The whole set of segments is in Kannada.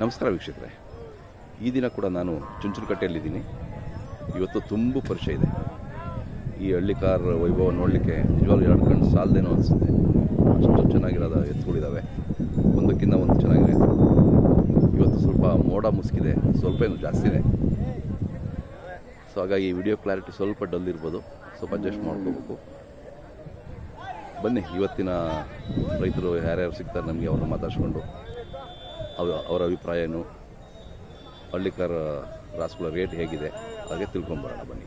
ನಮಸ್ಕಾರ ವೀಕ್ಷಕರೇ. ಈ ದಿನ ಕೂಡ ನಾನು ಚುಂಚುನಕಟ್ಟೆಯಲ್ಲಿದ್ದೀನಿ. ಇವತ್ತು ತುಂಬ ಪರಿಚಯ ಇದೆ. ಈ ಹಳ್ಳಿಕಾರ ವೈಭವ ನೋಡಲಿಕ್ಕೆ ನಿಜವಾಗ್ಲೂ ಎರಡು ಕಣ್ಣು ಸಾಲದೇನೋ ಅನಿಸುತ್ತೆ. ಅಷ್ಟು ಚೆನ್ನಾಗಿರೋದ ಎತ್ತುಗಳಿದ್ದಾವೆ ಒಂದಕ್ಕಿಂತ ಒಂದು ಚೆನ್ನಾಗಿದೆ ಇವತ್ತು ಸ್ವಲ್ಪ ಮೋಡ ಮುಸುಕಿದೆ. ಸ್ವಲ್ಪ ಏನು ಜಾಸ್ತಿ ಇದೆ. ಸೊ ಹಾಗಾಗಿ ವಿಡಿಯೋ ಕ್ಲಾರಿಟಿ ಸ್ವಲ್ಪ ಡಲ್ ಇರ್ಬೋದು. ಸ್ವಲ್ಪ ಅಡ್ಜಸ್ಟ್ ಮಾಡ್ಕೋಬೇಕು. ಬನ್ನಿ, ಇವತ್ತಿನ ರೈತರು ಯಾರ್ಯಾರು ಸಿಗ್ತಾರೆ ನಮಗೆ ಅವ್ರನ್ನ ಮಾತಾಡ್ಸ್ಕೊಂಡು. ಅವ ಅವರ ಅಭಿಪ್ರಾಯ ಏನು ಹಳ್ಳಿಕರ್ ರಾಸುಗಳ ರೇಟ್ ಹೇಗಿದೆ ಹಾಗೆ ತಿಳ್ಕೊಂಬರೋಣ ಬನ್ನಿ.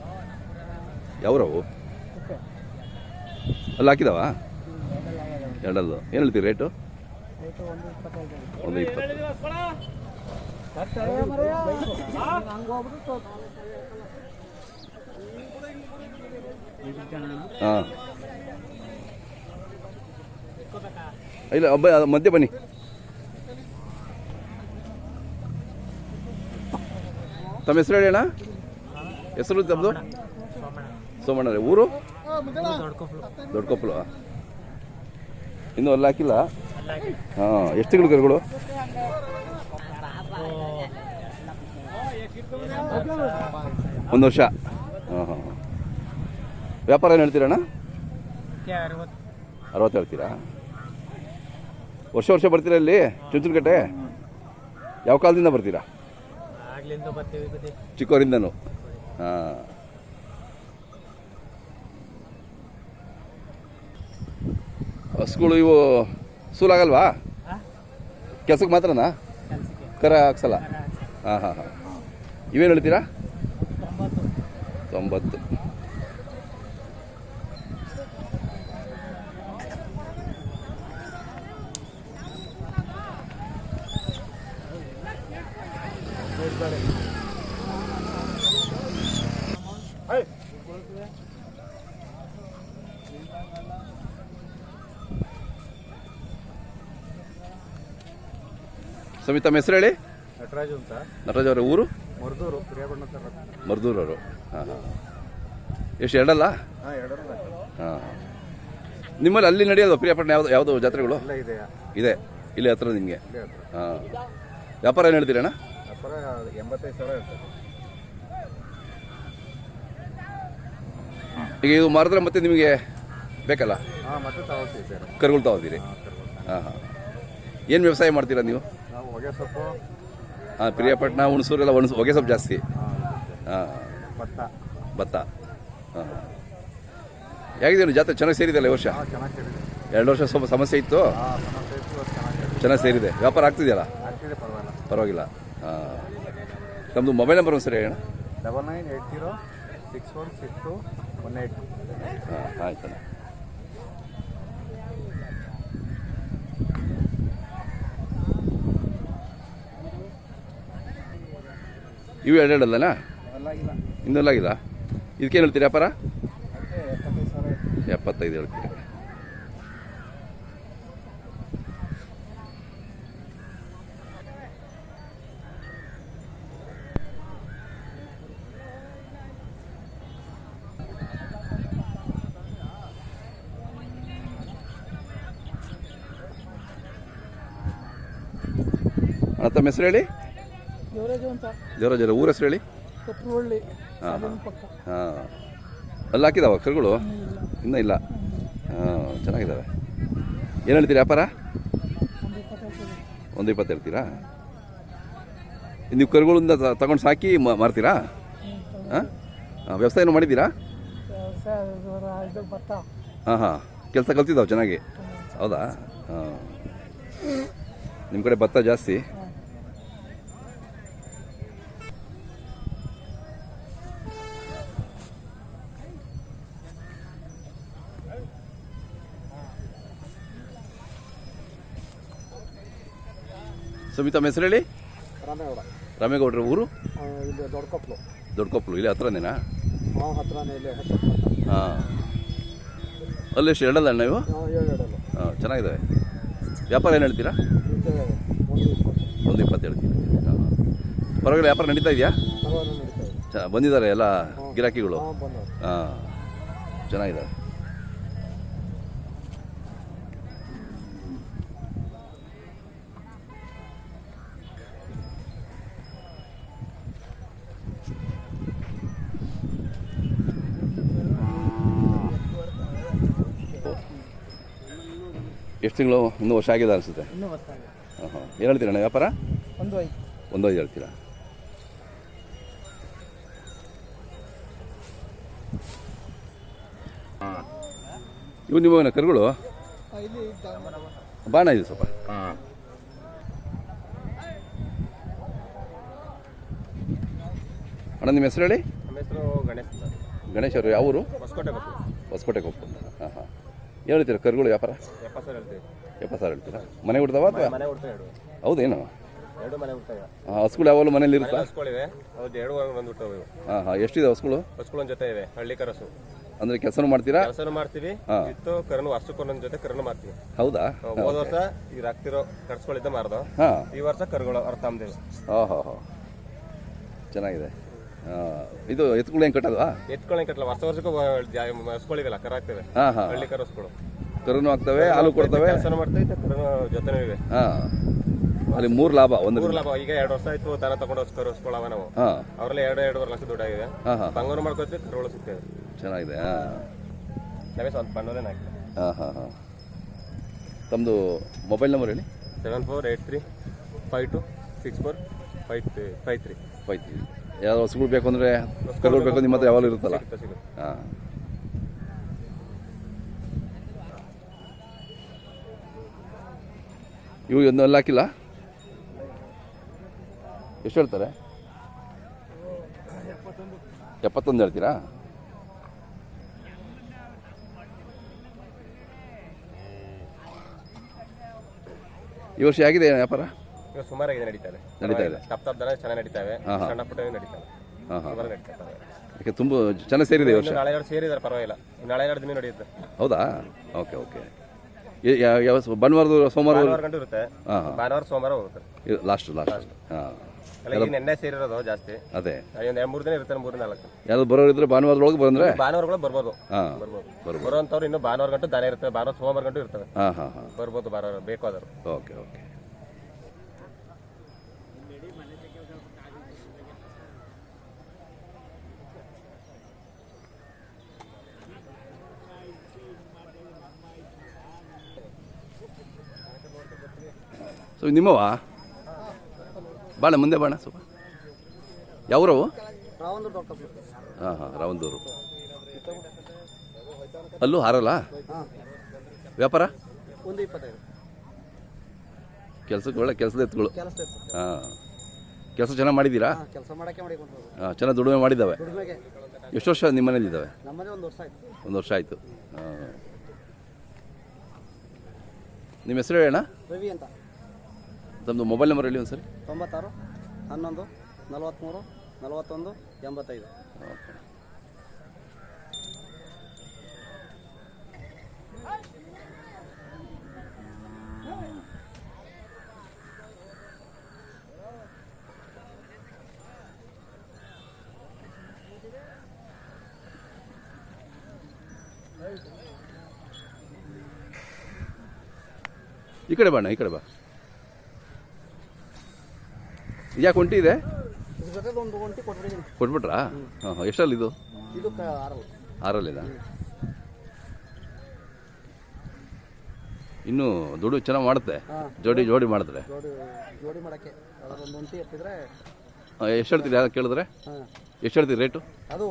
ಯಾವ್ರವು? ಅಲ್ಲಿ ಹಾಕಿದಾವ? ಎರಡಲ್ಲು. ಏನು ಹೇಳ್ತೀವಿ ರೇಟು ಒಂದು ಇಪ್ಪತ್ತು. ಹಾಂ. ಇಲ್ಲ ಒಬ್ಬ ಮಧ್ಯ ಬನ್ನಿ. ತಮ್ಮ ಹೆಸರು ಹೇಳಿ ಅಣ್ಣ? ಹೆಸರು ತಮ್ಮದು ಸೋಮಣ್ಣ ರೀ ಊರು? ದೊಡ್ಡಕೊಪ್ಪಲು ಇನ್ನೂ ಅಲ್ಲಿ ಹಾಕಿಲ್ಲ? ಹಾಂ ಎಷ್ಟು ತಿಂಗಳು ಕರುಗಳು? ಒಂದು ವರ್ಷ. ಹಾಂ ಹಾಂ ವ್ಯಾಪಾರ ಏನು ಹೇಳ್ತೀರಣ್ಣ? ಅರವತ್ತು ಹೇಳ್ತೀರಾ? ವರ್ಷ ವರ್ಷ ಬರ್ತೀರಾ ಇಲ್ಲಿ ಚುಂಚನಕಟ್ಟೆ? ಯಾವ ಕಾಲದಿಂದ ಬರ್ತೀರಾ? ಚಿಕ್ಕವರಿಂದನೂ. ಹಾಂ. ಹಸುಗಳು ಇವು ಸೂಲಾಗಲ್ವಾ ಕೆಲ್ಸಕ್ಕೆ ಮಾತ್ರನಾ? ಕರೆ ಕರ ಹಾಕ್ಸಲ್ಲ. ಹಾಂ ಹಾಂ ಹಾಂ. ಇವೇನು ಹೇಳ್ತೀರಾ? ತೊಂಬತ್ತು. ಸ್ವಾಮಿ ತಮ್ಮ ಹೆಸರು ಹೇಳಿ? ನಟರಾಜು ಅಂತ. ನಟರಾಜ್ ಅವರ ಊರು? ಮರ್ದೂರು ಪ್ರಿಯಾಬಣ್ಣ ಮರ್ದೂರವರು. ಹಾಂ ಹಾಂ ಎಷ್ಟು ಎರಡಲ್ಲ? ಹಾಂ ಹಾಂ ನಿಮ್ಮಲ್ಲಿ ಅಲ್ಲಿ ನಡೆಯೋದು ಪ್ರಿಯಪಟ್ಟಣ ಯಾವ್ದು ಯಾವುದು ಜಾತ್ರೆಗಳು? ಎಲ್ಲ ಇದೆಯಾ ಇದೆ. ಇಲ್ಲಿ ಹತ್ರ ನಿಮಗೆ? ಇಲ್ಲೇ ಹತ್ರ. ಹಾಂ. ವ್ಯಾಪಾರ ಏನು ಹೇಳ್ತೀರಣ್ಣ ವ್ಯಾಪಾರ ಎಂಬತ್ತೈದು ಸಾವಿರ ಇರ್ತದೆ ಈಗ ಇದು ಮಾರಿದ್ರೆ ಮತ್ತೆ ನಿಮಗೆ ಬೇಕಲ್ಲ? ಹಾಂ ಮತ್ತೆ ತಗೊಳ್ತೀವಿ ಸರ್. ಕರುಗಳು ತಗೋತೀರಿ. ಹಾಂ ಹಾಂ. ಏನು ವ್ಯವಸಾಯ ಮಾಡ್ತೀರಾ ನಾವು? ಹೊಗೆ ಸೊಪ್ಪು ಹಾಂ ಪ್ರಿಯಪಟ್ಟಣ ಹುಣಸೂರೆಲ್ಲ ಒಣಸು ಹೊಗೆ ಸೊಪ್ಪು ಜಾಸ್ತಿ. ಹಾಂ ಭತ್ತ. ಭತ್ತ. ಹಾಂ. ಹೇಗಿದೆ ಜಾತ್ರೆ ಚೆನ್ನಾಗಿ ಸೇರಿದಲ್ಲ ಈ ವರ್ಷ? ಹಾಂ ಚೆನ್ನಾಗಿ ಸೇರಿದೆ. ಎರಡು ವರ್ಷ ಸ್ವಲ್ಪ ಸಮಸ್ಯೆ ಇತ್ತು? ಚೆನ್ನಾಗಿ ಸೇರಿದೆ. ವ್ಯಾಪಾರ ಆಗ್ತಿದೆಯಲ್ಲ? ಆಗ್ತಿದೆ ಪರವಾಗಿಲ್ಲ. ಪರವಾಗಿಲ್ಲ. ಹಾಂ. ನಮ್ಮದು ಮೊಬೈಲ್ ನಂಬರ್ ಒಂದು ಸರಿ ಹೇಳೋಣ double nine eight zero six one six two one eight ಹಾಂ ಆಯ್ತಣ್ಣ. ಇವು ಎರಡೆರಡಲ್ಲ ಇನ್ನೊಲ್ಲಾಗಿಲ್ಲ ಇದಕ್ಕೇನು ಹೇಳ್ತೀರಿ ಅಪ್ಪಾರ ಎಪ್ಪತ್ತೈದು ಹೇಳ್ತೀರಿ. ಅಣ್ಣ ತಮ್ಮ ಹೆಸರು ಹೇಳಿ? ದೇವರಾಜು ಅಂತ. ದೇವರಾಜರ ಊರ ಹೆಸರು ಹೇಳಿ? ಕೊಪ್ಪರವಳ್ಳಿ ಹಾಂ ಹಾಂ. ಪಕ್ಕ. ಹಾಂ. ಅಲ್ಲಿ ಹಾಕಿದಾವ ಕರುಗಳು ಇನ್ನೂ ಇಲ್ಲ. ಹಾಂ ಚೆನ್ನಾಗಿದ್ದಾವೆ ಏನು ಹೇಳ್ತೀರಿ ವ್ಯಾಪಾರ? ಒಂದು ಇಪ್ಪತ್ತು ಹೇಳ್ತೀರಾ? ನೀವು ಕರುಗಳಿಂದ ತಗೊಂಡು ಸಾಕಿ ಮಾರ್ತೀರಾ? ಹಾಂ? ವ್ಯವಸಾಯ ಏನು ಮಾಡಿದ್ದೀರಾ? ಹಾಂ ಹಾಂ. ಕೆಲಸ ಕಲ್ತಿದ್ದಾವೆ ಚೆನ್ನಾಗಿ. ಹೌದಾ? ಹಾಂ. ನಿಮ್ಮ ಕಡೆ ಭತ್ತ ಜಾಸ್ತಿ. ಸುಮಿತಾ ಹೆಸರು ಹೇಳಿ ರಾಮೇಗೌಡ. ರಾಮೇಗೌಡ್ರ ಊರು? ಇಲ್ಲಿ ದೊಡ್ಡಕೊಪ್ಪಲು ದೊಡ್ಡಕೊಪ್ಪಲು ಇಲ್ಲಿ ಹತ್ರನೇನಾ? ಹಾಂ ಹತ್ರನೇ ಇಲ್ಲಿ ಹಾಂ. ಅಲ್ಲಿ ಎಷ್ಟು ಎರಡಲ್ಲ ನೀವು ಹಾಂ ಚೆನ್ನಾಗಿದ್ದಾವೆ ವ್ಯಾಪಾರ ಏನು ಹೇಳ್ತೀರಾ? ಒಂದು ಇಪ್ಪತ್ತು. ಹೇಳ್ತೀನಿ ಹಾಂ. ಪರವಾಗಿಲ್ಲ ವ್ಯಾಪಾರ ನಡೀತಾ ಇದೆಯಾ? ಚ ಬಂದಿದ್ದಾರೆ ಎಲ್ಲ ಗಿರಾಕಿಗಳು? ಹಾಂ ಬಂದವರು. ಎಷ್ಟು ತಿಂಗಳು ಒಂದು ವರ್ಷ ಆಗಿದೆ ಅನಿಸುತ್ತೆ? ಇನ್ನೂ ಹಾಂ ಹಾಂ ಏನು ಹೇಳ್ತೀರಣ್ಣ ವ್ಯಾಪಾರ? ಒಂದು ಐದು. ಒಂದು ಐದು ಹೇಳ್ತೀರಾ? ಇವು ನಿಮ್ಮ ಕರುಗಳು? ಇಲ್ಲಿ ಬಾಣ ಇದೆ ಸ್ವಲ್ಪ. ಅಣ್ಣ ನಿಮ್ಮ ಹೆಸರು ಹೇಳಿ? ನಮ್ಮ ಹೆಸರು ಗಣೇಶ್ ಗಣೇಶ್ ಅವರು ಯಾವ ಊರು? ಹೊಸಕೋಟೆ ಗೊತ್ತು ಹೊಸಕೋಟೆ ಕೊಪ್ಪ. ಏನು ಹೇಳ್ತೀರಾ ಕರುಗಳು ವ್ಯಾಪಾರ? ಎಪ್ಪತ್ತು ಸಾವಿರ ಹೇಳ್ತೀವಿ. ಎಪ್ಪತ್ತು ಸಾವಿರ ಹೇಳ್ತೀರಾ? ಮನೆ ಹುಡ್ತಾವ ಅಥವಾ? ಮನೆ ಹುಡ್ತಾ ಎರಡು. ಹೌದೇನು? ಎರಡು ಮನೆ ಹುಡ್ತಾ ಹಾಂ ಹಸುಗಳು ಯಾವಾಗಲೂ ಮನೇಲಿ ಇರುತ್ತಾ? ಹಸ್ಗಳಿವೆ. ಹೌದು ಎರಡು ವಾರ ಹುಟ್ಟವು ಇವು. ಹಾಂ ಹಾಂ ಎಷ್ಟಿದೆ ಹಸುಗಳು? ಹಸ್ಗಳೊಂದ್ ಜೊತೆ ಇವೆ ಹಳ್ಳಿ ಕರಸು ಅಂದ್ರೆ ಕೆಲಸನೂ ಮಾಡ್ತೀರಾ? ಕೆಲಸನೂ ಮಾಡ್ತೀವಿ ಇತ್ತು ಕರನು ವರ್ಷಕ್ಕೊಂದೊಂದ್ ಜೊತೆ ಕರನು ಮಾಡ್ತೀವಿ ಹೌದಾ? ಹೋದ ವರ್ಷ ಈಗ ಆಗ್ತಿರೋ ಕರ್ಸ್ಗಳಿದ್ದ ಮಾರ್ದು. ಹಾಂ. ಈ ವರ್ಷ ಕರುಗಳು ಅರ್ಥ ತಮ್ಮದೇವು ಹಾಂ ಹಾಂ ಹಾಂ ಚೆನ್ನಾಗಿದೆ. ಇದು ಎತ್ಕೊಳ್ಳಿ ಹೆಂಗ್ ಕಟ್ಟೋದಾ ಎತ್ಕೊಳ್ಳಿ ಕಟ್ಟಲ್ಲ ವರ್ಷ ವರ್ಷಕ್ಕೂ ಹಸ್ಗಳಿವೆಲ್ಲ ಕರ ಆಗ್ತವೆ ಹಾಂ ಹಾಂ. ಹಳ್ಳಿ ಕರಸ್ಗಳು ಕರುನು ಆಗ್ತವೆ ಹಾಲು ಕೊಡ್ತವೆ. ಕೆಲಸನೂ ಮಾಡ್ತವೆ ಕರುನು ಜೊತೆನೂ ಇವೆ. ಹಾಂ. ಅಲ್ಲಿ ಮೂರು ಲಾಭ ಒಂದು ಮೂರು ಲಾಭ. ಈಗ ಎರಡು ವರ್ಷ ಆಯ್ತು ದನ ತಗೊಂಡು ಹಸ್ಕರ್ ಹಸ್ಕೊಳವ ನಾವು. ಹಾಂ. ಅವರಲ್ಲಿ ಎರಡು ಎರಡೂವರೆ ಲಕ್ಷ ದುಡ್ಡಾಗಿದೆ ಹಾಂ ಹಾಂ. ಬಂಗಾರ ಮಾಡ್ಕೊತೀವಿ ಕರುಗಳು ಸಿಗ್ತೇವೆ. ಚೆನ್ನಾಗಿದೆ ಹಾಂ. ನಾವೇ ಸ್ವಲ್ಪ ಬಂಡೋಲೇನ ಹಾಕ್ತೇವೆ. ಹಾಂ ಹಾಂ ಹಾಂ. ತಮ್ಮದು ಮೊಬೈಲ್ ನಂಬರ್ ಹೇಳಿ? Seven four eight three five two six four five five three. ಆಯ್ತು ಯಾವ್ದು ಹಸುಗಳು ಬೇಕು ಅಂದರೆ ಕರುಗಳು ಬೇಕು ನಿಮ್ಮ ಹತ್ರ ಯಾವಾಗಲೂ ಇರುತ್ತಲ್ಲ. ಹಾಂ. ಇವು ಎಲ್ಲ ಹಾಕಿಲ್ಲ? ಎಷ್ಟು ಹೇಳ್ತಾರೆ? ಎಪ್ಪತ್ತೊಂದು ಹೇಳ್ತೀರಾ? ಈ ವರ್ಷ ಆಗಿದೆ ವ್ಯಾಪಾರ? ಈಗ ಸುಮಾರಾಗಿದೆ ನಡೀತಾರೆ ನಡೀತಾ ಇದೆ. ತಪ್ಪ ತಪ್ಪ ದನ ಚೆನ್ನಾಗಿ ನಡೀತಾವೆ. ಸಣ್ಣ ಪುಟ್ಟ ನಡೀತಾವೆ. ಹಾಂ ಹಾಂ. ಸುಮಾರು ನಡೀತಾರೆ ಯಾಕೆ ತುಂಬ ಚೆನ್ನಾಗಿ ಸೇರಿದೆ ಈ ವರ್ಷ? ನಾಳೆ ಎರಡು ಸೇರಿದ್ದಾರೆ ಪರವಾಗಿಲ್ಲ. ನಾಳೆ ಎರಡು ದಿನ ನಡೆಯುತ್ತೆ. ಹೌದಾ? Okay okay. ಯಾವ- ಭಾನುವಾರದ ಸೋಮವಾರ ಭಾನುವಾರ ಗಂಟು ಇರುತ್ತೆ. ಹಾಂ ಹಾಂ. ಭಾನುವಾರ ಸೋಮವಾರ ಹೋಗುತ್ತೆ. ಲಾಸ್ಟ್ ಲಾಸ್ಟ್ ಹಾಂ. ಎಲ್ಲ ಈಗ ನೆನ್ನೆ ಸೇರಿರೋದು ಜಾಸ್ತಿ. ಅದೇ. ಒಂದು ಮೂರು ದಿನ ಇರುತ್ತೆ ಮೂರು ನಾಲ್ಕು. ಯಾರು ಇದ್ರೆ ಭಾನುವಾರದೊಳಗೆ ಬಂದ್ರೆ? ಭಾನುವಾರಗಳು ಬರ್ಬೋದು. ಹಾಂ ಬರ್ಬೋದು. ಬರುವಂಥವ್ರು ಇನ್ನು ಭಾನುವಾರ ಗಂಟು ದಾನೆ ಇರುತ್ತೆ ಭಾನುವಾರ ಸೋಮವಾರ ಗಂಟು ಇರ್ತವೆ. ಹಾಂ ಹಾಂ ಹಾಂ. ಬರ್ಬೋದು ಭಾನುವಾರ ಬೇಕಾದರು ಓಕೆ ಓಕೆ. ಸೊ ನಿಮ್ಮವ ಬಾಣ, ಮುಂದೆ ಬಾಣ ಸ್ವಲ್ಪ ದೊಡ್ಡ ಹಾಂ ಹಾಂ ರಾವಂದೂರು ಅಲ್ಲೂ ಹಾರಲ್ಲ? ವ್ಯಾಪಾರ? ಕೆಲ್ಸಕ್ಕೆ ಒಳ್ಳೆ ಕೆಲಸದ ಎತ್ತುಗಳು ಹಾಂ. ಕೆಲಸ ಚೆನ್ನಾಗಿ ಮಾಡಿದ್ದೀರಾ? ಹಾಂ, ಚೆನ್ನಾಗಿ ದುಡಿಮೆ ಮಾಡಿದ್ದಾವೆ. ಎಷ್ಟು ವರ್ಷ ನಿಮ್ಮ ಮನೇಲಿ ಇದ್ದಾವೆ? ಒಂದು ವರ್ಷ ಆಯಿತು. ಹಾಂ. ನಿಮ್ಮ ಹೆಸರು ಹೇಳೋಣ ರವಿ ಅಂತ. ತಮ್ಮದು ಮೊಬೈಲ್ ನಂಬರ್ ಹೇಳಿ ಒಂದು ಸರಿ ತೊಂಬತ್ತಾರು ಹನ್ನೊಂದು ನಲವತ್ತ್ಮೂರು ನಲವತ್ತೊಂದು ಎಂಬತ್ತೈದು. ಓಕೆ ಈ ಕಡೆ ಬಣ್ಣ ಈ ಕಡೆ ಬಾ. ಯಾಕೆ ಒಂಟಿ ಇದೆ? ಕೊಟ್ಬಿಟ್ರ ಒಂದು ಒಂಟಿ ಕೊಟ್ಬಿಟ್ಟಿದ್ದೀನಿ ಕೊಟ್ಬಿಟ್ರಾ? ಹಾಂ ಹಾಂ. ಎಷ್ಟಲ್ಲಿ ಇದು? ಇದು ಕ ಆರಲ್ಲ. ಆರಲ್ಲಿದ? ಇನ್ನೂ ದುಡ್ಡು ಚೆನ್ನಾಗಿ ಮಾಡುತ್ತೆ. ಹಾಂ. ಜೋಡಿ ಜೋಡಿ ಮಾಡಿದ್ರೆ ಜೋಡಿ ಜೋಡಿ ಮಾಡೋಕ್ಕೆ. ಒಂದು ಒಂಟಿ ಎತ್ತಿದ್ರೆ ಎಷ್ಟು ಹೇಳ್ತೀರಿ ಯಾರು ಕೇಳಿದ್ರೆ? ಹಾಂ. ಎಷ್ಟು ಹೇಳ್ತೀರಿ ರೇಟು? ಅದು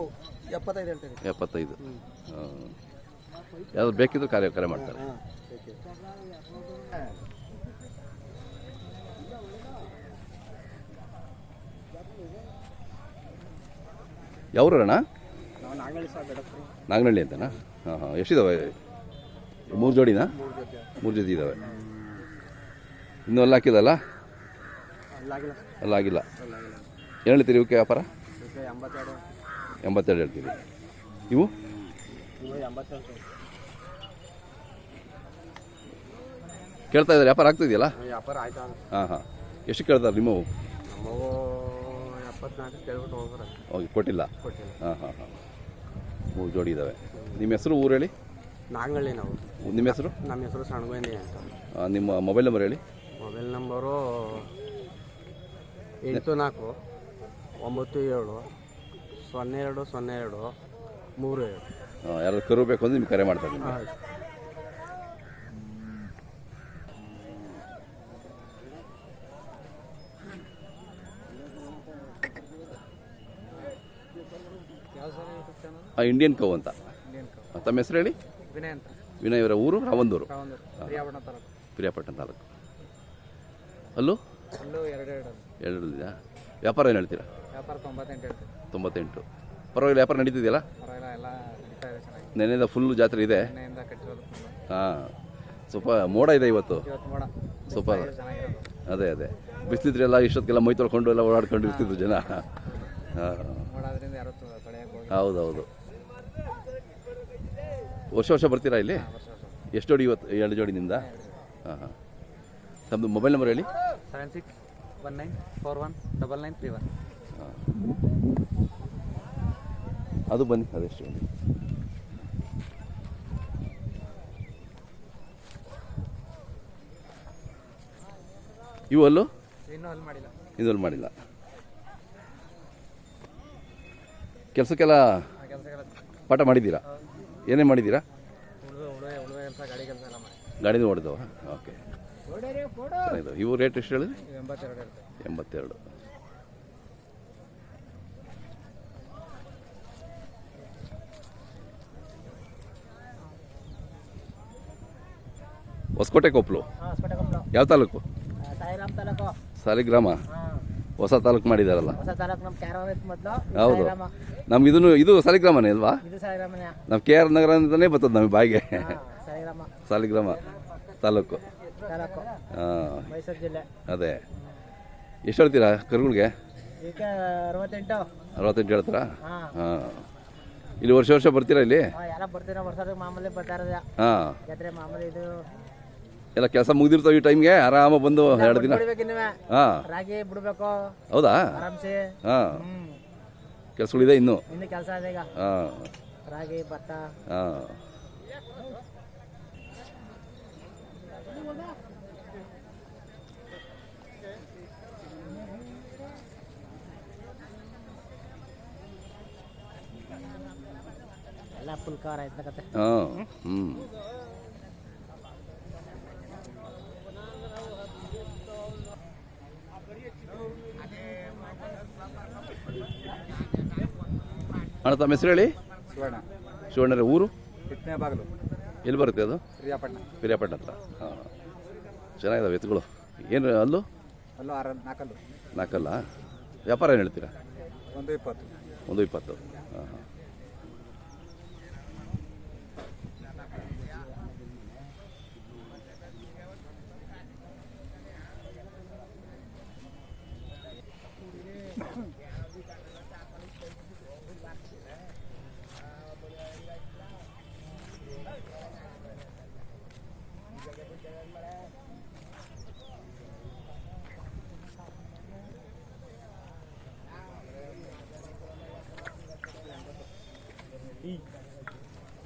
ಎಪ್ಪತ್ತೈದು ಹೇಳ್ತೀನಿ ಎಪ್ಪತ್ತೈದು. ಯಾವ್ದು ಬೇಕಿದ್ರು ಕಾರ್ಯ ಕರೆ ಮಾಡ್ತಾರೆ. ಹಾಂ. ಓಕೆ ನಾಗನಳ್ಳಿ ನಾಗನಹಳ್ಳಿ ಅಂತನಾ? ಹಾಂ ಹಾಂ. ಎಷ್ಟಿದಾವೆ? ಮೂರು ಜೋಡಿನಾ? ಮೂರು ಜೊತೆ ಇದ್ದಾವೆ ಇನ್ನೂ ಅಲ್ಲಿ ಹಾಕಿದಲ್ಲ? ಅಲ್ಲಾಗಿಲ್ಲ ಅಲ್ಲ ಆಗಿಲ್ಲ. ಏನು ಹೇಳ್ತೀರಿ ಇವಕ್ಕೆ ವ್ಯಾಪಾರ? ಎಂಬತ್ತೆರಡು. ಹೇಳ್ತೀರಿ. ಇವು. ಕೇಳ್ತಾ ಇದ್ದಾರೆ. ವ್ಯಾಪಾರ ಆಗ್ತಿದೆಯಲ್ಲ? ಹಾಂ ಹಾಂ. ಎಷ್ಟು ಕೇಳ್ತಾರೆ ನಿಮ್ಮವು ಕೊಟ್ಟಿಲ್ಲ? ಹಾಂ ಹಾಂ ಹಾಂ. ಮೂರು ಜೋಡಿ ಇದ್ದಾವೆ ನಿಮ್ಮ ಹೆಸರು ಊರು ಹೇಳಿ? ನಾಂಗಳ್ಳಿ ನಾವು. ನಿಮ್ಮ ಹೆಸರು? ನಮ್ಮ ಹೆಸರು ಸಣ್ಗೋಯ್ನಿ ಅಂತ. ಆ, ನಿಮ್ಮ ಮೊಬೈಲ್ ನಂಬರ್ ಹೇಳಿ? ಮೊಬೈಲ್ ನಂಬರು ಎಂಟು ನಾಲ್ಕು ಒಂಬತ್ತು ಏಳು ಸೊನ್ನೆ ಎರಡು ಸೊನ್ನೆ ಎರಡು ಮೂರು ಏಳು. ಯಾರು ಕರು ಬೇಕು ಅಂದ್ರೆ ನಿಮ್ಗೆ ಕರೆ ಮಾಡ್ತಾರೆ ನಿಮ್ಗೆ ಆಯ್ತು ಯಾವ ಸರ್ ಯೂಟ್ಯೂಬ್ ಚಾನಲ್ ಆ, ಇಂಡಿಯನ್ ಕೌ ಅಂತ. ತಮ್ಮ ಹೆಸರು ಹೇಳಿ? ವಿನಯ್ ಅಂತ. ವಿನಯ್ ಅವರ ಊರು ರಾವಂದೂರು ಪ್ರಿಯಾಪಟ್ಟಣ ತಾಲೂಕು. ಅಲ್ಲೂ? ಎರಡು ಇದೆಯಾ ವ್ಯಾಪಾರ ಏನು ಹೇಳ್ತೀರಾ? ತೊಂಬತ್ತೆಂಟು ಪರವಾಗಿಲ್ಲ ವ್ಯಾಪಾರ ನಡೀತಿದೆಯಲ್ಲ? ನೆನೆಯಿಂದ ಫುಲ್ಲು ಜಾತ್ರೆ ಇದೆ. ಹಾಂ. ಸ್ವಲ್ಪ ಮೋಡ ಇದೆ ಇವತ್ತು. ಸ್ವಲ್ಪ ಅದೇ ಅದೇ. ಬಿಸಿಲಿದ್ರೆ ಎಲ್ಲ ಇಷ್ಟೊತ್ತಿಗೆಲ್ಲ ಮೈ ತೊಳ್ಕೊಂಡು ಎಲ್ಲ ಓಡಾಡ್ಕೊಂಡು ಇರ್ತಿದ್ರು ಜನ. ಹಾಂ. ಮೋಡ ಆದ್ರಿಂದ ಯಾರು ತೊಳೆಯಕ್ಕೆ ಹೋಗಿ. ಹೌದೌದು. ವರ್ಷ ವರ್ಷ ಬರ್ತೀರಾ ಇಲ್ಲಿ? ಎಷ್ಟು ಜೋಡಿ ಇವತ್ತು ಎರಡು ಜೋಡಿನಿಂದ? ಹಾಂ ಹಾಂ. ನಮ್ಮದು ಮೊಬೈಲ್ ನಂಬರ್ ಹೇಳಿ? Seven six one nine four one double nine three one. ಹಾಂ. ಅದು ಬನ್ನಿ ಅದೆಷ್ಟು ಬನ್ನಿ ಇವು ಅಲ್ಲೂ? ಇನ್ನೂ ಅಲ್ಲಿ ಮಾಡಿಲ್ಲ. ಇದರಲ್ಲಿ ಮಾಡಿಲ್ಲ. ಕೆಲಸಕ್ಕೆಲ್ಲ ಪಾಠ ಮಾಡಿದ್ದೀರಾ? ಏನೇ ಮಾಡಿದ್ದೀರಾ? ಗಾಡಿನೂ ಹೊಡೆದವ? ಓಕೆ. ಚೆನ್ನಾಗಿದೆ ಇವು ರೇಟ್ ಎಷ್ಟು ಹೇಳಿದ್ರಿ? ಎಂಬತ್ತೆರಡು. ಹೊಸಕೋಟೆ ಕೊಪ್ಪಲು ಯಾವ ತಾಲೂಕು? ಸಾಲಿಗ್ರಾಮ. ಹೊಸ ತಾಲೂಕು ಮಾಡಿದಾರಲ್ಲ. ಹೌದು. ನಮ್ಗೆ ಇದನ್ನು ಇದು ಸಾಲಿಗ್ರಾಮನೇ ಅಲ್ವಾ? ನಮ್ಮ ಕೆ ಆರ್ ನಗರ ಅಂತಲೇ ಬರ್ತದೆ ನಮಗೆ ಬಾಯಿಗೆ. ಸಾಲಿಗ್ರಾಮ. ತಾಲೂಕು. ಹಾಂ. ಅದೇ. ಎಷ್ಟು ಹೇಳ್ತೀರಾ ಕರುಗಳಿಗೆ? ಅರವತ್ತೆಂಟು. ಹೇಳ್ತೀರಾ? ಹಾಂ. ಇಲ್ಲಿ ವರ್ಷ ವರ್ಷ ಬರ್ತೀರಾ ಇಲ್ಲಿ? ಹಾಂ ಎಲ್ಲ ಕೆಲಸ ಮುಗ್ದಿರ್ತಾವ ಈ ಟೈಮ್ಗೆ ಆರಾಮ ಬಂದು ಎರಡು ದಿನ. ಹಾಂ. ರಾಗಿ ಬಿಡ್ಬೇಕು. ಹೌದಾ? ಹಾಂ. ಕೆಲಸಗಳಿದೆ ಇನ್ನು. ಇನ್ನು ಕೆಲಸ ಇದೆ ಈಗ. ಹಾಂ ರಾಗಿ ಭತ್ತ. ಹಾಂ ಎಲ್ಲ ಫುಲ್ ಕಾರ್ ಆಯ್ತು ಹಾಂ ಹ್ಞೂ ಅಣ್ಣ ತಮ್ಮ ಹೆಸರು ಹೇಳಿ? ಶಿವಣ್ಣ ಶಿವಣ್ಣರ ಊರು? ಬಾಗಿಲು ಎಲ್ಲಿ ಬರುತ್ತೆ ಅದು? ಪ್ರಿಯಾಪಟ್ಟಣ ಪಿರಿಯಾಪಟ್ಟಣ ಹತ್ರ. ಹಾಂ. ಚೆನ್ನಾಗಿದಾವೆ ಎತ್ತುಗಳು. ಏನು ಅಲ್ಲೂ ಅಲ್ಲೂ ಆರು ನಾಲ್ಕಲ್ಲು ನಾಲ್ಕಲ್ಲ ವ್ಯಾಪಾರ ಏನು ಹೇಳ್ತೀರಾ? ಒಂದು ಇಪ್ಪತ್ತು. ಒಂದು ಇಪ್ಪತ್ತು ಹಾಂ ಹಾಂ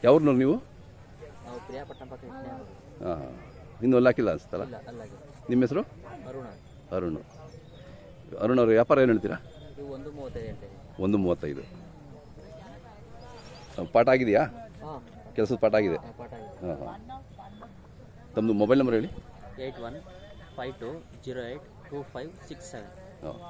ಯಾವ್ರನ್ನವ್ರು ನೀವು? ನಾವು ಪ್ರಿಯಾಪಟ್ಟಣ ಪಕ್ಕ ಇಟ್ಟನೇ ಹಾಂ ಇನ್ನೂ ಹಾಕಿಲ್ಲ ಇಲ್ಲ ಅಲ್ಲಾಗಿ ನಿಮ್ಮ ಹೆಸರು? ಅರುಣ ಅರುಣ್. ಅರುಣ್ ಅವರು ವ್ಯಾಪಾರ ಏನು ಹೇಳ್ತೀರಾ? ಇದು ಒಂದು ಮೂವತ್ತೈದು ಹೇಳ್ತೇನೆ ಒಂದು ಮೂವತ್ತೈದು. ಆ, ಪಾಠ ಆಗಿದೆಯಾ? ಹಾಂ. ಕೆಲಸದ ಪಾಠ ಆಗಿದೆ. ಪಾಠ ಹಾಂ ಹಾಂ. ತಮ್ಮದು ಮೊಬೈಲ್ ನಂಬರ್ ಹೇಳಿ. Eight one five two zero eight two five six seven. Okay.